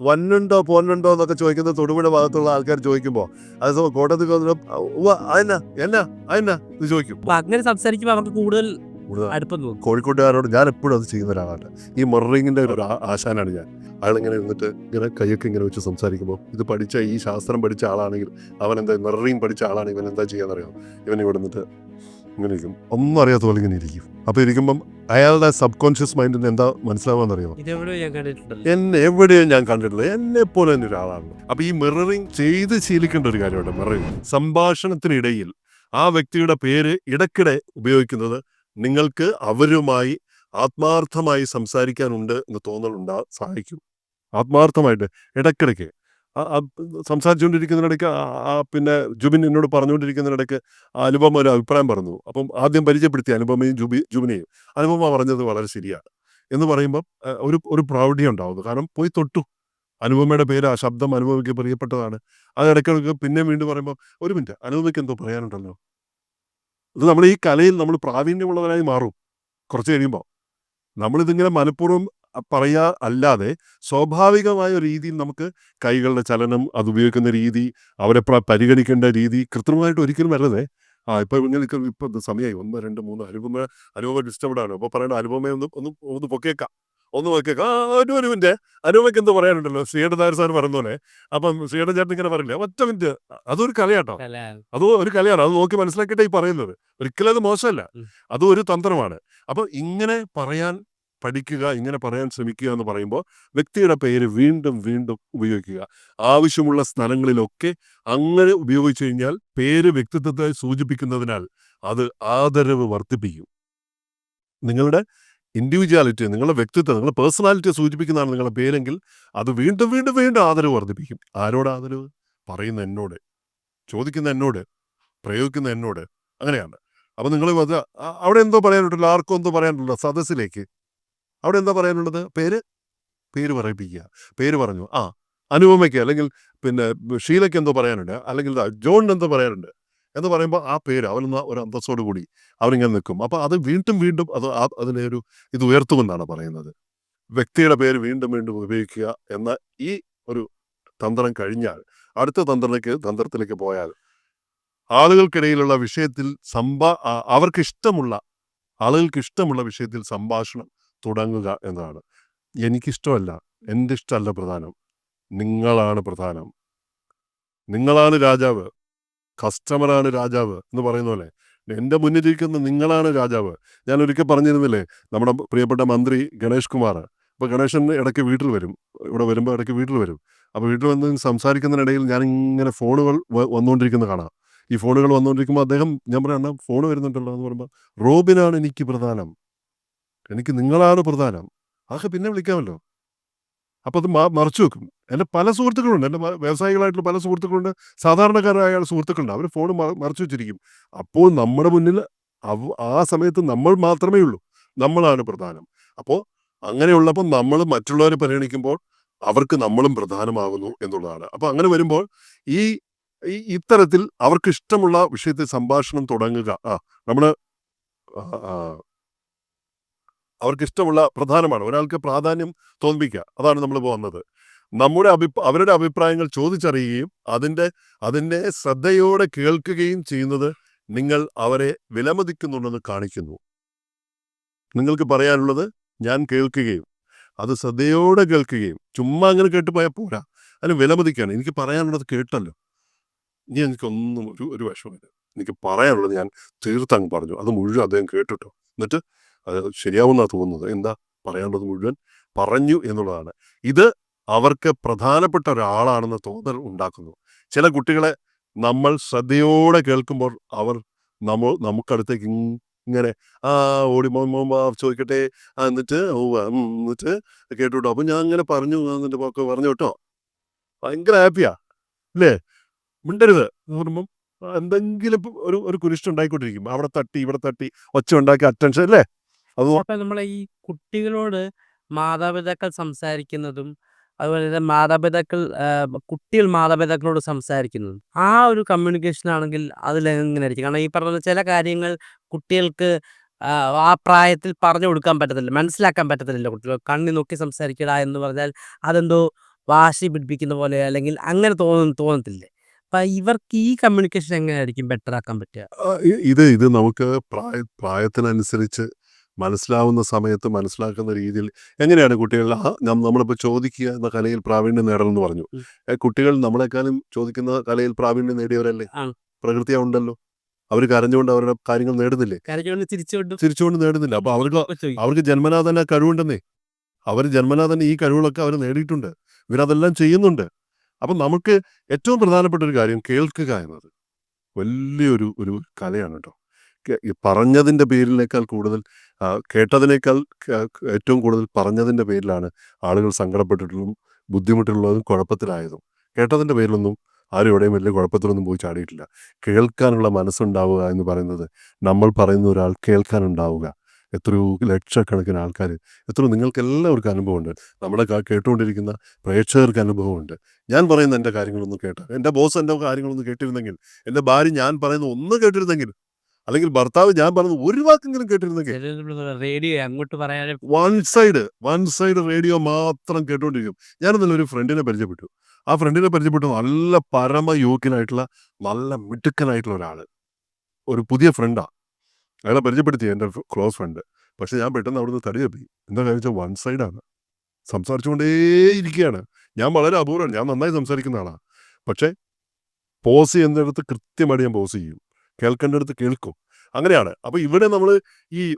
പൊന്നുണ്ടോ പൊന്നുണ്ടോ എന്നൊക്കെ ചോദിക്കുന്നത് തൊടുപുഴ ഭാഗത്തുള്ള ആൾക്കാർ ചോദിക്കുമ്പോൾ അത് കോട്ടയത്ത് അതെന്നാ എന്നാ അതെന്നാ ഇത് ചോദിക്കും. അങ്ങനെ സംസാരിക്കുമ്പോൾ അവർക്ക് കൂടുതൽ കോഴിക്കോട്ടുകാരോട് ഞാൻ എപ്പോഴും അത് ചെയ്യുന്ന ഒരാളാണ്. ഈ മറിങ്ങിന്റെ ഒരു ആശാനാണ് ഞാൻ. അയാൾ ഇങ്ങനെ ഇരുന്നിട്ട് ഇങ്ങനെ കൈയൊക്കെ ഇങ്ങനെ വെച്ച് സംസാരിക്കുമ്പോൾ ഇത് പഠിച്ച ഈ ശാസ്ത്രം പഠിച്ച ആളാണെങ്കിൽ അവൻ എന്താ മെറിങ് പഠിച്ച ആളാണെങ്കിൽ ഇവൻ എന്താ ചെയ്യാന്നറിയാം? ഇവൻ ഇവിടെ നിന്നിട്ട് ഇങ്ങനെ ഇരിക്കും ഒന്നും അറിയാത്ത പോലെ ഇങ്ങനെ ഇരിക്കും. അപ്പോൾ ഇരിക്കുമ്പം അയാളുടെ സബ് കോൺഷ്യസ് മൈൻഡിന് എന്താ മനസ്സിലാവാന്ന് അറിയാം എന്നെ എവിടെയും ഞാൻ കണ്ടിട്ടില്ല എന്നെ പോലെ തന്നെ ഒരാളാണ് അപ്പൊ ഈ മിററിങ് ചെയ്ത് ശീലിക്കേണ്ട ഒരു കാര്യമാണ് മിററിങ് സംഭാഷണത്തിനിടയിൽ ആ വ്യക്തിയുടെ പേര് ഇടക്കിടെ ഉപയോഗിക്കുന്നത് നിങ്ങൾക്ക് അവരുമായി ആത്മാർത്ഥമായി സംസാരിക്കാനുണ്ട് എന്ന് തോന്നലുണ്ടാ സഹായിക്കും. ആത്മാർത്ഥമായിട്ട് ഇടയ്ക്കിടയ്ക്ക് ആ സംസാരിച്ചുകൊണ്ടിരിക്കുന്നതിനിടയ്ക്ക് പിന്നെ ജുബിൻ എന്നോട് പറഞ്ഞുകൊണ്ടിരിക്കുന്നതിനിടയ്ക്ക് അനുപമ ഒരു അഭിപ്രായം പറഞ്ഞു. അപ്പം ആദ്യം പരിചയപ്പെടുത്തി അനുപമയും ജുബി ജുബിനെയും. അനുപമ പറഞ്ഞത് വളരെ ശരിയാണ്. എന്ന് പറയുമ്പം ഒരു ഒരു പ്രൗഢി ഉണ്ടാവുന്നു. കാരണം പോയി തൊട്ടു. അനുപമയുടെ പേര് ആ ശബ്ദം അനുപമയ്ക്ക് പ്രിയപ്പെട്ടതാണ്. അത് ഇടയ്ക്കിടയ്ക്ക് പിന്നെ വീണ്ടും പറയുമ്പോൾ ഒരു മിനിറ്റ് അനുപമയ്ക്ക് എന്തോ പറയാനുണ്ടല്ലോ? ഇത് നമ്മൾ ഈ കലയിൽ നമ്മൾ പ്രാവീണ്യമുള്ളവരായി മാറും. കുറച്ച് കഴിയുമ്പോൾ നമ്മളിതിങ്ങനെ മനഃപൂർവം പറയാ അല്ലാതെ സ്വാഭാവികമായ രീതിയിൽ നമുക്ക് കൈകളുടെ ചലനം അത് ഉപയോഗിക്കുന്ന രീതി അവരെ പ്ര- പരിഗണിക്കേണ്ട രീതി കൃത്രിമമായിട്ട് ഒരിക്കലും വരരുതേ ആ ഇപ്പൊ ഇങ്ങനെ ഇപ്പൊ സമയമായി ഒന്ന് രണ്ട് മൂന്ന് അനുപമ അനുപമ ഡിസ്റ്റർബ്ഡ് ആണ് അപ്പൊ പറയണ അനുപമയെ ഒന്ന് ഒന്ന് ഒന്ന് പൊക്കേക്കാം ഒന്ന് പൊക്കേക്കാം ആ ഒരു ഒരു മിനിറ്റ്. അനുപമയ്ക്ക് എന്ത് പറയാനുണ്ടല്ലോ? ശ്രീയുടെ താര സാർ പറഞ്ഞ പോലെ. അപ്പം ശ്രീയുടെ ചേട്ടൻ ഇങ്ങനെ പറയില്ല? ഒറ്റ മിനിറ്റ്. അതൊരു കലയാട്ടോ? അത് ഒരു കലയാണ്. അത് നോക്കി മനസ്സിലാക്കിയിട്ടേ ഈ പറയുന്നത്. ഒരിക്കലും അത് മോശമല്ല. അതും ഒരു തന്ത്രമാണ്. അപ്പൊ ഇങ്ങനെ പറയാൻ പഠിക്കുക ഇങ്ങനെ പറയാൻ ശ്രമിക്കുക എന്ന് പറയുമ്പോൾ വ്യക്തിയുടെ പേര് വീണ്ടും വീണ്ടും ഉപയോഗിക്കുക. ആവശ്യമുള്ള സ്ഥലങ്ങളിലൊക്കെ അങ്ങനെ ഉപയോഗിച്ചു കഴിഞ്ഞാൽ പേര് വ്യക്തിത്വത്തെ സൂചിപ്പിക്കുന്നതിനാൽ അത് ആദരവ് വർദ്ധിപ്പിക്കും. നിങ്ങളുടെ ഇൻഡിവിജ്വാലിറ്റി നിങ്ങളുടെ വ്യക്തിത്വം നിങ്ങളുടെ പേഴ്സണാലിറ്റിയെ സൂചിപ്പിക്കുന്നതാണ് നിങ്ങളുടെ പേരെങ്കിൽ അത് വീണ്ടും വീണ്ടും വീണ്ടും ആദരവ് വർദ്ധിപ്പിക്കും. ആരോട് ആദരവ്? പറയുന്ന എന്നോട്. ചോദിക്കുന്ന എന്നോട്. പ്രയോഗിക്കുന്ന എന്നോട്. അങ്ങനെയാണ്. അപ്പം നിങ്ങൾ അത് അവിടെ എന്തോ പറയാനുണ്ടല്ലോ ആർക്കും എന്തോ പറയാനുണ്ടല്ലോ സദസ്സിലേക്ക്. അവിടെ എന്താ പറയാനുള്ളത്? പേര്? പേര് പറയിപ്പിക്കുക. പേര് പറഞ്ഞു. ആ അനുപമയ്ക്ക് അല്ലെങ്കിൽ പിന്നെ ഷീലയ്ക്ക് എന്തോ പറയാനുണ്ട്. അല്ലെങ്കിൽ ജോണിന് എന്തോ പറയാനുണ്ട്. എന്ന് പറയുമ്പോൾ ആ പേര് അവനെന്ന ഒരു അന്തസ്സോട് കൂടി അവനിങ്ങനെ നിൽക്കും. അപ്പോൾ അത് വീണ്ടും വീണ്ടും അത് അതിനെ ഒരു ഇത് ഉയർത്തുമെന്നാണ് പറയുന്നത്. വ്യക്തിയുടെ പേര് വീണ്ടും വീണ്ടും ഉപയോഗിക്കുക എന്ന ഈ ഒരു തന്ത്രം കഴിഞ്ഞാൽ അടുത്ത തന്ത്രത്തിലേക്ക് തന്ത്രത്തിലേക്ക് പോയാൽ ആളുകൾക്കിടയിലുള്ള വിഷയത്തിൽ സംഭാ അവർക്ക് ഇഷ്ടമുള്ള ആളുകൾക്ക് ഇഷ്ടമുള്ള വിഷയത്തിൽ സംഭാഷണം തുടങ്ങുക എന്നതാണ്. എനിക്കിഷ്ടമല്ല. എന്റെ ഇഷ്ടമല്ല പ്രധാനം? നിങ്ങളാണ് പ്രധാനം. നിങ്ങളാണ് രാജാവ്. കസ്റ്റമറാണ് രാജാവ് എന്ന് പറയുന്ന പോലെ. എന്റെ മുന്നിലിരിക്കുന്ന നിങ്ങളാണ് രാജാവ്. ഞാൻ ഒരിക്കൽ പറഞ്ഞിരുന്നില്ലേ നമ്മുടെ പ്രിയപ്പെട്ട മന്ത്രി ഗണേഷ് കുമാർ. അപ്പോൾ ഗണേശൻ ഇടയ്ക്ക് വീട്ടിൽ വരും. ഇവിടെ വരുമ്പോൾ ഇടയ്ക്ക് വീട്ടിൽ വരും. അപ്പോൾ വീട്ടിൽ വന്ന് സംസാരിക്കുന്നതിനിടയിൽ ഞാൻ ഇങ്ങനെ ഫോണുകൾ വന്നുകൊണ്ടിരിക്കുന്ന കാണാം. ഈ ഫോണുകൾ വന്നുകൊണ്ടിരിക്കുമ്പോൾ അദ്ദേഹം ഞാൻ പറയാം ഫോൺ വരുന്നുണ്ടല്ലോ എന്ന് പറയുമ്പോൾ റോബിനാണ് എനിക്ക് പ്രധാനം. എനിക്ക് നിങ്ങളാണ് പ്രധാനം. അതൊക്കെ പിന്നെ വിളിക്കാമല്ലോ. അപ്പോൾ അത് മറച്ചു വെക്കും. എന്റെ പല സുഹൃത്തുക്കളുണ്ട്. എന്റെ വ്യവസായികളായിട്ടുള്ള പല സുഹൃത്തുക്കളുണ്ട്. സാധാരണക്കാരായ സുഹൃത്തുക്കളുണ്ട്. അവർ ഫോൺ മറച്ചു വെച്ചിരിക്കും. അപ്പോൾ നമ്മുടെ മുന്നിൽ ആ സമയത്ത് നമ്മൾ മാത്രമേ ഉള്ളൂ. നമ്മളാണ് പ്രധാനം. അപ്പോൾ അങ്ങനെയുള്ളപ്പോൾ നമ്മൾ മറ്റുള്ളവരെ പരിഗണിക്കുമ്പോൾ അവർക്ക് നമ്മളും പ്രധാനമാകുന്നു എന്നുള്ളതാണ്. അപ്പോൾ അങ്ങനെ വരുമ്പോൾ ഈ ഈ ഇത്തരത്തിൽ അവർക്ക് ഇഷ്ടമുള്ള വിഷയത്തെ സംഭാഷണം തുടങ്ങുക. ആ നമ്മൾ അവർക്ക് ഇഷ്ടമുള്ള പ്രധാനമാണ്. ഒരാൾക്ക് പ്രാധാന്യം തോന്നിപ്പിക്കുക. അതാണ് നമ്മൾ പോകുന്നത് നമ്മുടെ അഭിപ്രായ അവരുടെ അഭിപ്രായങ്ങൾ ചോദിച്ചറിയുകയും അതിന്റെ അതിന്റെ ശ്രദ്ധയോടെ കേൾക്കുകയും ചെയ്യുന്നത് നിങ്ങൾ അവരെ വിലമതിക്കുന്നുണ്ടെന്ന് കാണിക്കുന്നു. നിങ്ങൾക്ക് പറയാനുള്ളത് ഞാൻ കേൾക്കുകയും അത് ശ്രദ്ധയോടെ കേൾക്കുകയും ചുമ്മാ അങ്ങനെ കേട്ട് പോയാൽ പോരാ. അതിന് വിലമതിക്കാണ് എനിക്ക് പറയാനുള്ളത് കേട്ടല്ലോ. ഇനി എനിക്കൊന്നും ഒരു ഒരു വിഷമമില്ല. എനിക്ക് പറയാനുള്ളത് ഞാൻ തീർത്തങ്ങ് പറഞ്ഞു. അത് മുഴുവൻ അദ്ദേഹം കേട്ടിട്ടോ. എന്നിട്ട് അത് ശരിയാവുന്ന തോന്നുന്നത്. എന്താ? പറയാനുള്ളത് മുഴുവൻ പറഞ്ഞു എന്നുള്ളതാണ്. ഇത് അവർക്ക് പ്രധാനപ്പെട്ട ഒരാളാണെന്ന് തോന്നൽ ഉണ്ടാക്കുന്നു. ചില കുട്ടികളെ നമ്മൾ ശ്രദ്ധയോടെ കേൾക്കുമ്പോൾ അവർ നമ്മൾ നമുക്കടുത്തേക്ക് ഇങ്ങനെ ആ ഓടി ചോദിക്കട്ടെ. എന്നിട്ട് എന്നിട്ട് കേട്ടു അപ്പൊ ഞാൻ അങ്ങനെ പറഞ്ഞു എന്നിട്ട് ഒക്കെ പറഞ്ഞു കേട്ടോ. ഭയങ്കര ഹാപ്പിയാ അല്ലേ? മിണ്ടരുത്. എന്ന് പറയുമ്പം എന്തെങ്കിലും ഒരു ഒരു കുരിഷ്ടം ഉണ്ടായിക്കൊണ്ടിരിക്കും. അവിടെ തട്ടി ഇവിടെ തട്ടി ഒച്ച ഉണ്ടാക്കി അറ്റൻഷൻ അല്ലേ? അപ്പൊ നമ്മളെ ഈ കുട്ടികളോട് മാതാപിതാക്കൾ സംസാരിക്കുന്നതും അതുപോലെ തന്നെ മാതാപിതാക്കൾ കുട്ടികൾ മാതാപിതാക്കളോട് സംസാരിക്കുന്നതും ആ ഒരു കമ്മ്യൂണിക്കേഷൻ ആണെങ്കിൽ അതിൽ എങ്ങനെ ആയിരിക്കും? കാരണം ഈ പറഞ്ഞ പോലെ ചില കാര്യങ്ങൾ കുട്ടികൾക്ക് ആ, ആ പ്രായത്തിൽ പറഞ്ഞു കൊടുക്കാൻ പറ്റത്തില്ല മനസ്സിലാക്കാൻ പറ്റത്തില്ല കുട്ടികൾ. കണ്ണി നോക്കി സംസാരിക്കടാ എന്ന് പറഞ്ഞാൽ അതെന്തോ വാശി പിടിപ്പിക്കുന്ന പോലെ അല്ലെങ്കിൽ അങ്ങനെ തോന്നും തോന്നത്തില്ലേ? അപ്പൊ ഇവർക്ക് ഈ കമ്മ്യൂണിക്കേഷൻ എങ്ങനെയായിരിക്കും ബെറ്റർ ആക്കാൻ പറ്റുക? ആ, ഇ- ഇത് ഇത് നമുക്ക് പ്രായ പ്രായത്തിനനുസരിച്ച് മനസ്സിലാവുന്ന സമയത്ത് മനസ്സിലാക്കുന്ന രീതിയിൽ എങ്ങനെയാണ് കുട്ടികൾ ആ നമ്മളിപ്പോൾ ചോദിക്കുക എന്ന കലയിൽ പ്രാവീണ്യം നേടണമെന്ന് പറഞ്ഞു. കുട്ടികൾ നമ്മളെക്കാളും ചോദിക്കുന്ന കലയിൽ പ്രാവീണ്യം നേടിയവരല്ലേ? പ്രകൃതി പ്രകൃതിയാ ഉണ്ടല്ലോ. അവർ കരഞ്ഞുകൊണ്ട് അവരുടെ കാര്യങ്ങൾ നേടുന്നില്ലേ? തിരിച്ചുകൊണ്ട് നേടുന്നില്ല? അപ്പൊ അവർക്ക് അവർക്ക് ജന്മനാ തന്നെ കഴിവുണ്ടെന്നേ. അവർ ജന്മനാ തന്നെ ഈ കഴിവുകളൊക്കെ അവർ നേടിയിട്ടുണ്ട്. ഇവരതെല്ലാം ചെയ്യുന്നുണ്ട്. അപ്പം നമുക്ക് ഏറ്റവും പ്രധാനപ്പെട്ട ഒരു കാര്യം കേൾക്കുക എന്നത്. വലിയൊരു ഒരു കലയാണ് കേട്ടോ പറഞ്ഞതിന്റെ പേരിനേക്കാൾ കൂടുതൽ കേട്ടതിനേക്കാൾ ഏറ്റവും കൂടുതൽ പറഞ്ഞതിന്റെ പേരിലാണ് ആളുകൾ സങ്കടപ്പെട്ടിട്ടുള്ളതും ബുദ്ധിമുട്ടുള്ളതും കുഴപ്പത്തിലായതും. കേട്ടതിന്റെ പേരിലൊന്നും ആരും എവിടെയും വലിയ കുഴപ്പത്തിലൊന്നും പോയി ചാടിയിട്ടില്ല. കേൾക്കാനുള്ള മനസ്സുണ്ടാവുക എന്ന് പറയുന്നത് നമ്മൾ പറയുന്ന ഒരാൾ കേൾക്കാനുണ്ടാവുക. എത്രയോ ലക്ഷക്കണക്കിന് ആൾക്കാർ എത്രയോ നിങ്ങൾക്ക് എല്ലാവർക്കും അനുഭവമുണ്ട്. നമ്മുടെ കേട്ടുകൊണ്ടിരിക്കുന്ന പ്രേക്ഷകർക്ക് അനുഭവമുണ്ട്. ഞാൻ പറയുന്ന എന്റെ കാര്യങ്ങളൊന്നും കേട്ട എന്റെ ബോസ് എന്റെ കാര്യങ്ങളൊന്നും കേട്ടിരുന്നെങ്കിൽ എന്റെ ഭാര്യ ഞാൻ പറയുന്ന ഒന്നും കേട്ടിരുന്നെങ്കിൽ അല്ലെങ്കിൽ ഭർത്താവ് ഞാൻ പറഞ്ഞത് ഒരു വാക്കെങ്കിലും കേട്ടിരുന്നെങ്കിൽ റേഡിയോ അങ്ങോട്ട് പറയാതെ one side one side radio മാത്രം കേട്ടോണ്ടിരിക്കും. ഞാൻ ഇന്നലെ ഒരു ഫ്രണ്ടിനെ പരിചയപ്പെട്ടു. ആ ഫ്രണ്ടിനെ പരിചയപ്പെട്ടു നല്ല പരമ യോഗ്യനായിട്ടുള്ള നല്ല മിടുക്കനായിട്ടുള്ള ഒരാൾ. ഒരു പുതിയ ഫ്രണ്ടാ. അയാളെ പരിചയപ്പെടുത്തി എന്റെ ക്ലോസ് ഫ്രണ്ട്. പക്ഷെ ഞാൻ പെട്ടെന്ന് അവിടുന്ന് തടി തപ്പി. എന്താ കാര്യം വെച്ചാൽ വൺ സൈഡാണ് സംസാരിച്ചുകൊണ്ടേയിരിക്കുകയാണ്. ഞാൻ വളരെ അപൂർവമാണ് ഞാൻ നന്നായി സംസാരിക്കുന്ന ആളാണ് പക്ഷേ പോസ് ചെയ്യുന്നിടത്ത് കൃത്യമായിട്ട് ഞാൻ പോസ് ചെയ്യും. കേൾക്കേണ്ടടുത്ത് കേൾക്കും. അങ്ങനെയാണ്. അപ്പൊ ഇവിടെ നമ്മൾ ഈ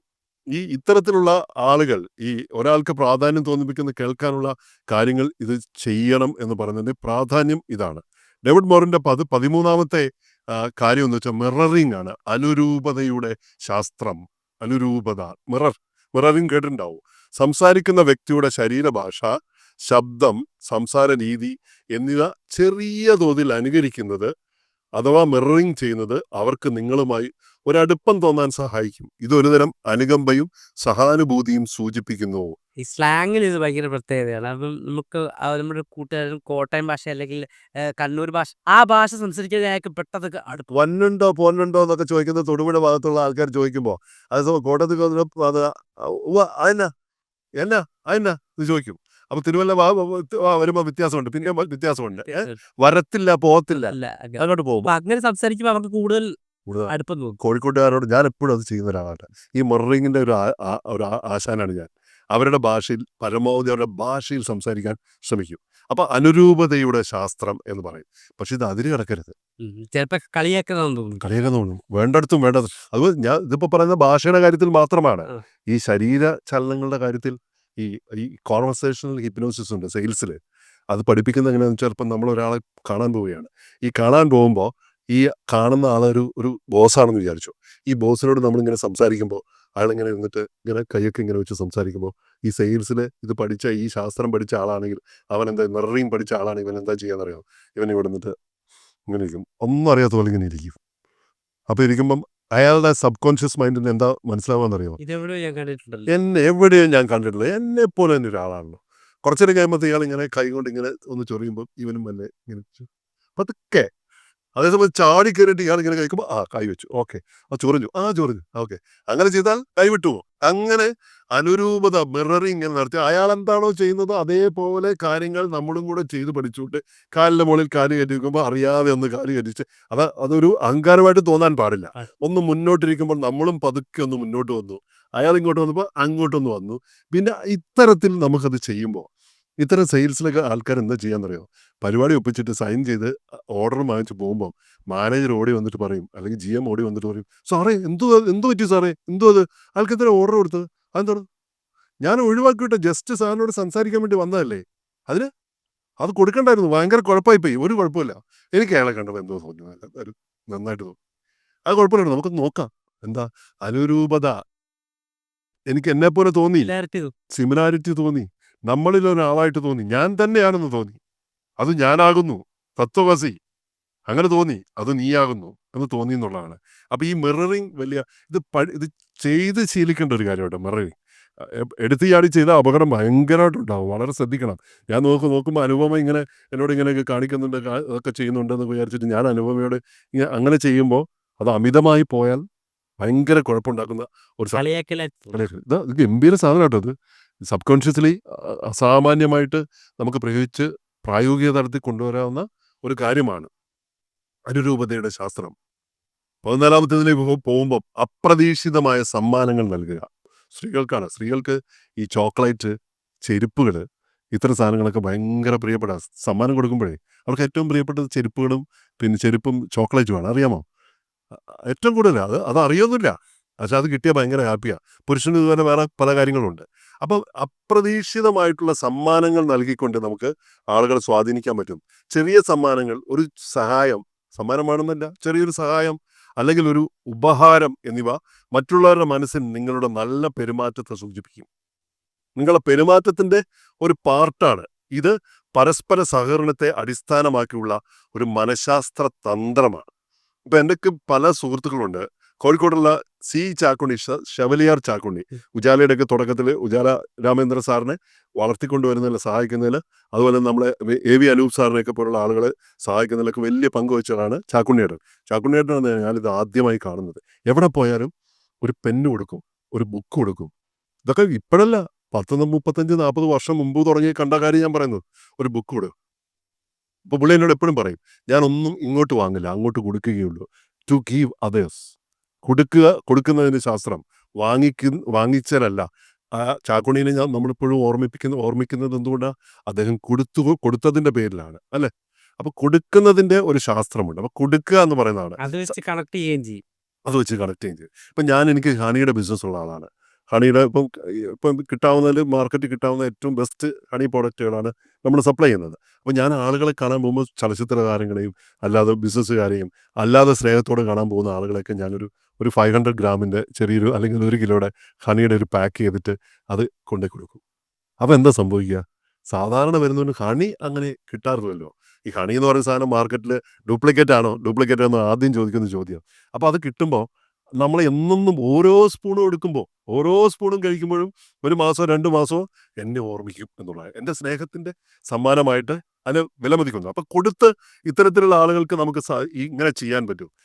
ഈ ഇത്തരത്തിലുള്ള ആളുകൾ ഈ ഒരാൾക്ക് പ്രാധാന്യം തോന്നിപ്പിക്കുന്ന കേൾക്കാനുള്ള കാര്യങ്ങൾ ഇത് ചെയ്യണം എന്ന് പറയുന്നതിന്റെ പ്രാധാന്യം ഇതാണ്. ഡേവിഡ് മോറിന്റെ പത് പതിമൂന്നാമത്തെ കാര്യം എന്ന് വെച്ചാൽ മിററിംഗ് ആണ്. അനുരൂപതയുടെ ശാസ്ത്രം. അനുരൂപത. മിറർ. മിററിംഗ് കേട്ടിട്ടുണ്ടാവും. സംസാരിക്കുന്ന വ്യക്തിയുടെ ശരീരഭാഷ ശബ്ദം സംസാര രീതി എന്നിവ ചെറിയ തോതിൽ അനുകരിക്കുന്നത് അഥവാ മിററിങ് ചെയ്യുന്നത് അവർക്ക് നിങ്ങളുമായി ഒരടുപ്പം തോന്നാൻ സഹായിക്കും. ഇതൊരുതരം അനുകമ്പയും സഹാനുഭൂതിയും സൂചിപ്പിക്കുന്നു. ഈ സ്ലാങ്ങിൽ ഇത് ഭയങ്കര പ്രത്യേകതയാണ്. അപ്പം നമുക്ക് നമ്മുടെ കൂട്ടുകാരും കോട്ടയം ഭാഷ അല്ലെങ്കിൽ കണ്ണൂർ ഭാഷ ആ ഭാഷ സംസാരിക്കാൻ അയാൾക്ക് പെട്ടെന്ന് അടുപ്പ്. വന്നുണ്ടോ പോന്നുണ്ടോ എന്നൊക്കെ ചോദിക്കുന്ന തൊടുപുഴ ഭാഗത്തുള്ള ആൾക്കാർ ചോദിക്കുമ്പോൾ അത് കോട്ടയത്ത് അത് എന്നാ അതെന്നാ എന്ന് ചോദിക്കും. അപ്പൊ തിരുവല്ല വരുമ്പോ വ്യത്യാസമുണ്ട്. പിന്നെ വ്യത്യാസമുണ്ട്? വരത്തില്ല പോകത്തില്ല അങ്ങോട്ട് പോകും. അങ്ങനെ സംസാരിക്കുമ്പോൾ അവർക്ക് കൂടുതൽ കോഴിക്കോട്ടുകാരോട് ഞാൻ എപ്പോഴും അത് ചെയ്യുന്ന ഒരാളാണ്. ഈ മൊറിങ്ങിന്റെ ഒരു ഒരു ആശാനാണ് ഞാൻ. അവരുടെ ഭാഷയിൽ പരമാവധി അവരുടെ ഭാഷയിൽ സംസാരിക്കാൻ ശ്രമിക്കും. അപ്പൊ അനുരൂപതയുടെ ശാസ്ത്രം എന്ന് പറയും. പക്ഷെ ഇത് അതിര് കിടക്കരുത്. കളിയാക്കുന്ന ചിലപ്പോ തോന്നും. വേണ്ടടത്തും വേണ്ടത് അത് ഞാൻ ഇതിപ്പോ പറയുന്ന ഭാഷയുടെ കാര്യത്തിൽ മാത്രമാണ്. ഈ ശരീര ചലനങ്ങളുടെ കാര്യത്തിൽ ഈ ഈ കോൺവെർസേഷണൽ ഹിപ്നോസിസ് ഉണ്ട് സെയിൽസിൽ അത് പഠിപ്പിക്കുന്ന എങ്ങനെയാണെന്ന് വെച്ചാൽ ഇപ്പം നമ്മൾ ഒരാളെ കാണാൻ പോവുകയാണ്. ഈ കാണാൻ പോകുമ്പോൾ ഈ കാണുന്ന ആളൊരു ഒരു ബോസാണെന്ന് വിചാരിച്ചു. ഈ ബോസിനോട് നമ്മളിങ്ങനെ സംസാരിക്കുമ്പോൾ അയാളിങ്ങനെ ഇരുന്നിട്ട് ഇങ്ങനെ കൈയൊക്കെ ഇങ്ങനെ വെച്ച് സംസാരിക്കുമ്പോൾ ഈ സെയിൽസിൽ ഇത് പഠിച്ച ഈ ശാസ്ത്രം പഠിച്ച ആളാണെങ്കിൽ അവൻ എന്താ മിററിങ് പഠിച്ച ആളാണെങ്കിൽ ഇവൻ എന്താ ചെയ്യാൻ അറിയാം ഇവൻ ഇവിടെ നിന്നിട്ട് ഇങ്ങനെ ഇരിക്കും. ഒന്നും അറിയാത്ത പോലെ ഇങ്ങനെ ഇരിക്കും. അപ്പോൾ ഇരിക്കുമ്പം അയാളുടെ സബ് കോൺഷ്യസ് മൈൻഡിന് എന്താ മനസ്സിലാവാന്നറിയോ ഇതെവിടെയോ ഞാൻ കണ്ടിട്ടുണ്ടല്ലോ. എന്നെ എവിടെയും ഞാൻ കണ്ടിട്ടില്ല. എന്നെ പോലെ തന്നെ ഒരാളാണല്ലോ. കുറച്ചേരം കഴിയുമ്പോൾ ഇയാൾ ഇങ്ങനെ കൈ കൊണ്ട് ഇങ്ങനെ ഒന്ന് ചൊറിയുമ്പോൾ ഇവനും വല്ലേ ഇങ്ങനെ പതുക്കെ അതേസമയം ചാടി കയറിയിട്ട് ഇയാൾ ഇങ്ങനെ കഴിക്കുമ്പോൾ ആ കൈ വെച്ചു. ഓക്കെ. ആ ചൊറിഞ്ഞു. ആ ചൊറിഞ്ഞു. ഓക്കെ. അങ്ങനെ ചെയ്താൽ കൈവിട്ടു പോകും. അങ്ങനെ അനുരൂപത മിററിങ് ഇങ്ങനെ നടത്തി. അയാൾ എന്താണോ ചെയ്യുന്നത് അതേപോലെ കാര്യങ്ങൾ നമ്മളും കൂടെ ചെയ്ത് പഠിച്ചുകൊണ്ട് കാലിന്റെ മുകളിൽ കാൽ കയറ്റി വെക്കുമ്പോൾ അറിയാതെ ഒന്ന് കാൽ കയറ്റിച്ച് അത് അതൊരു അഹങ്കാരമായിട്ട് തോന്നാൻ പാടില്ല. ഒന്ന് മുന്നോട്ടിരിക്കുമ്പോൾ നമ്മളും പതുക്കെ ഒന്ന് മുന്നോട്ട് വന്നു. അയാൾ ഇങ്ങോട്ട് വന്നപ്പോൾ അങ്ങോട്ടൊന്ന് വന്നു. പിന്നെ ഇത്തരത്തിൽ നമുക്കത് ചെയ്യുമ്പോൾ ഇത്തരം സെയിൽസിലൊക്കെ ആൾക്കാർ എന്താ ചെയ്യാന്നറിയോ? പരിപാടി ഒപ്പിച്ചിട്ട് സൈൻ ചെയ്ത് ഓർഡർ വാങ്ങിച്ച് പോകുമ്പോൾ മാനേജർ ഓടി വന്നിട്ട് പറയും അല്ലെങ്കിൽ ജി എം ഓടി വന്നിട്ട് പറയും സാറേ എന്തോ എന്തോ പറ്റി സാറേ? എന്തോ അത്? ആൾക്ക് എത്ര ഓർഡർ കൊടുത്തത് അതെന്താണ് ഞാൻ ഒഴിവാക്കിയിട്ട് ജസ്റ്റ് സാറിനോട് സംസാരിക്കാൻ വേണ്ടി വന്നതല്ലേ? അതിന്? അത് കൊടുക്കണ്ടായിരുന്നു. ഭയങ്കര കുഴപ്പമായി പോയി ഒരു കുഴപ്പമില്ല. എനിക്ക് അയാളെ കണ്ടപ്പോൾ എന്തോ തോന്നി. നന്നായിട്ട് തോന്നി. അത് കുഴപ്പമില്ല. നമുക്ക് നോക്കാം. എന്താ? അനുരൂപത. എനിക്ക് എന്നെ പോലെ തോന്നി സിമിലാരിറ്റി തോന്നി. നമ്മളിൽ ഒരാളായിട്ട് തോന്നി. ഞാൻ തന്നെയാണെന്ന് തോന്നി. അത് ഞാനാകുന്നു. തത്വവസി. അങ്ങനെ തോന്നി. അത് നീയാകുന്നു എന്ന് തോന്നി എന്നുള്ളതാണ്. അപ്പൊ ഈ മിററിങ് വലിയ ഇത് ഇത് ചെയ്ത് ശീലിക്കേണ്ട ഒരു കാര്യമാണ് മിററിങ് എടുത്തു ചാടി ചെയ്ത അപകടം ഭയങ്കരമായിട്ടുണ്ടാവും. വളരെ ശ്രദ്ധിക്കണം. ഞാൻ നോക്ക് നോക്കുമ്പോൾ അനുപമ ഇങ്ങനെ എന്നോട് ഇങ്ങനെയൊക്കെ കാണിക്കുന്നുണ്ട് അതൊക്കെ ചെയ്യുന്നുണ്ടെന്ന് വിചാരിച്ചിട്ട് ഞാൻ അനുപമയോട് ഇങ്ങനെ അങ്ങനെ ചെയ്യുമ്പോൾ അത് അമിതമായി പോയാൽ ഭയങ്കര കുഴപ്പമുണ്ടാക്കുന്ന ഒരു. ഇത് ഗംഭീര സാധനം കേട്ടോ ഇത്. സബ് കോൺഷ്യസ്ലി അസാമാന്യമായിട്ട് നമുക്ക് പ്രയോഗിച്ച് പ്രായോഗിക തലത്തിൽ കൊണ്ടുവരാവുന്ന ഒരു കാര്യമാണ് അനുരൂപതയുടെ ശാസ്ത്രം. പതിനാലാമത്തേതിലേക്ക് പോകുമ്പോൾ അപ്രതീക്ഷിതമായ സമ്മാനങ്ങൾ നൽകുക. സ്ത്രീകൾക്കാണ്. സ്ത്രീകൾക്ക് ഈ ചോക്ലേറ്റ് ചെരുപ്പുകൾ ഇത്തരം സാധനങ്ങളൊക്കെ ഭയങ്കര പ്രിയപ്പെടാം. സമ്മാനം കൊടുക്കുമ്പോഴേ അവർക്ക് ഏറ്റവും പ്രിയപ്പെട്ടത് ചെരുപ്പുകളും പിന്നെ ചെരുപ്പും ചോക്ലേറ്റുമാണ്. അറിയാമോ? ഏറ്റവും കൂടുതൽ അത് അത് അറിയൊന്നുമില്ല പക്ഷെ അത് കിട്ടിയാൽ ഭയങ്കര ഹാപ്പിയാണ് പുരുഷന് ഇതുപോലെ വേറെ പല കാര്യങ്ങളുണ്ട്. അപ്പം അപ്രതീക്ഷിതമായിട്ടുള്ള സമ്മാനങ്ങൾ നൽകിക്കൊണ്ട് നമുക്ക് ആളുകളെ സ്വാധീനിക്കാൻ പറ്റും. ചെറിയ സമ്മാനങ്ങൾ ഒരു സഹായം സമ്മാനമാണെന്നല്ല ചെറിയൊരു സഹായം അല്ലെങ്കിൽ ഒരു ഉപഹാരം എന്നിവ മറ്റുള്ളവരുടെ മനസ്സിൽ നിങ്ങളുടെ നല്ല പെരുമാറ്റത്തെ സൂചിപ്പിക്കും. നിങ്ങളുടെ പെരുമാറ്റത്തിന്റെ ഒരു പാർട്ടാണ്. ഇത് പരസ്പര സഹകരണത്തെ അടിസ്ഥാനമാക്കിയുള്ള ഒരു മനഃശാസ്ത്ര തന്ത്രമാണ്. ഇപ്പൊ എന്റെ പല സുഹൃത്തുക്കളുണ്ട്. കോഴിക്കോടുള്ള സി. ചാക്കുണ്ണി ഷവലിയാർ ചാക്കുണ്ണി. ഉജാലയുടെ ഒക്കെ തുടക്കത്തിൽ ഉജാല രാമേന്ദ്ര സാറിനെ വളർത്തിക്കൊണ്ടുവരുന്നതിൽ സഹായിക്കുന്നതിൽ അതുപോലെ നമ്മളെ എ. വി. അനൂപ് സാറിനെയൊക്കെ പോലുള്ള ആളുകളെ സഹായിക്കുന്നതിലൊക്കെ വലിയ പങ്ക് വച്ചതാണ് ചാക്കുണ്ണിയേട്ടൻ. ചാക്കുണ്ണിയേട്ടനാണ് ഞാനിത് ആദ്യമായി കാണുന്നത്. എവിടെ പോയാലും ഒരു പെന്ന് കൊടുക്കും ഒരു ബുക്ക് കൊടുക്കും. ഇതൊക്കെ ഇപ്പോഴല്ല പത്ത് മുപ്പത്തഞ്ച് നാൽപ്പത് വർഷം മുമ്പ് തുടങ്ങി കണ്ട കാര്യം ഞാൻ പറയുന്നത്. ഒരു ബുക്ക് കൊടുക്കും. ഇപ്പൊ പുള്ളി എന്നോട് എപ്പോഴും പറയും ഞാനൊന്നും ഇങ്ങോട്ട് വാങ്ങില്ല അങ്ങോട്ട് കൊടുക്കുകയുള്ളൂ. To give others. കൊടുക്കുക കൊടുക്കുന്നതിന് ശാസ്ത്രം. വാങ്ങിക്ക വാങ്ങിച്ചാലല്ല ആ ചാക്കുണീനെ ഞാൻ നമ്മളിപ്പോഴും ഓർമ്മിപ്പിക്കുന്ന ഓർമ്മിക്കുന്നത് എന്തുകൊണ്ടാണ് അദ്ദേഹം കൊടുത്തു കൊടുത്തതിന്റെ പേരിലാണ് അല്ലെ? അപ്പൊ കൊടുക്കുന്നതിന്റെ ഒരു ശാസ്ത്രമുണ്ട്. അപ്പൊ കൊടുക്കുക എന്ന് പറയുന്നതാണ്. അത് വെച്ച് കണക്ട് ചെയ്യുകയും ചെയ്യും. അത് വെച്ച് കണക്ട് ചെയ്യുകയും ചെയ്യും. ഇപ്പൊ ഞാൻ എനിക്ക് ഹണിയുടെ ബിസിനസ് ഉള്ള ആളാണ്. ഹണിയുടെ ഇപ്പം ഇപ്പം കിട്ടാവുന്നതിൽ മാർക്കറ്റിൽ കിട്ടാവുന്ന ഏറ്റവും ബെസ്റ്റ് ഹണി പ്രോഡക്റ്റുകളാണ് നമ്മൾ സപ്ലൈ ചെയ്യുന്നത്. അപ്പം ഞാൻ ആളുകളെ കാണാൻ പോകുമ്പോൾ ചലച്ചിത്രകാരങ്ങളെയും അല്ലാതെ ബിസിനസ്സുകാരെയും അല്ലാതെ സ്നേഹത്തോടെ കാണാൻ പോകുന്ന ആളുകളെയൊക്കെ ഞാനൊരു ഒരു ഫൈവ് ഹൺഡ്രഡ് ഗ്രാമിന്റെ ചെറിയൊരു അല്ലെങ്കിൽ ഒരു കിലോയുടെ ഹണിയുടെ ഒരു പാക്ക് ചെയ്തിട്ട് അത് കൊണ്ടേ കൊടുക്കും. അപ്പം എന്താ സംഭവിക്കുക? സാധാരണ വരുന്നവന് ഹണി അങ്ങനെ കിട്ടാറില്ലല്ലോ. ഈ ഹണി എന്ന് പറയുന്ന സാധനം മാർക്കറ്റിൽ ഡ്യൂപ്ലിക്കേറ്റ് ആണോ? ഡ്യൂപ്ലിക്കേറ്റ് ആണോ? ആദ്യം ചോദിക്കുന്ന ചോദ്യം. അപ്പോൾ അത് കിട്ടുമ്പോൾ നമ്മൾ എന്നും ഓരോ സ്പൂണും എടുക്കുമ്പോൾ ഓരോ സ്പൂണും കഴിക്കുമ്പോഴും ഒരു മാസമോ രണ്ട് മാസമോ എന്നെ ഓർമ്മിക്കും എന്നുള്ളത് എന്റെ സ്നേഹത്തിന്റെ സമ്മാനമായിട്ട് അതിന് വിലമതിക്കുന്നു. അപ്പം കൊടുത്ത് ഇത്തരത്തിലുള്ള ആളുകൾക്ക് നമുക്ക് ഇങ്ങനെ ചെയ്യാൻ പറ്റും.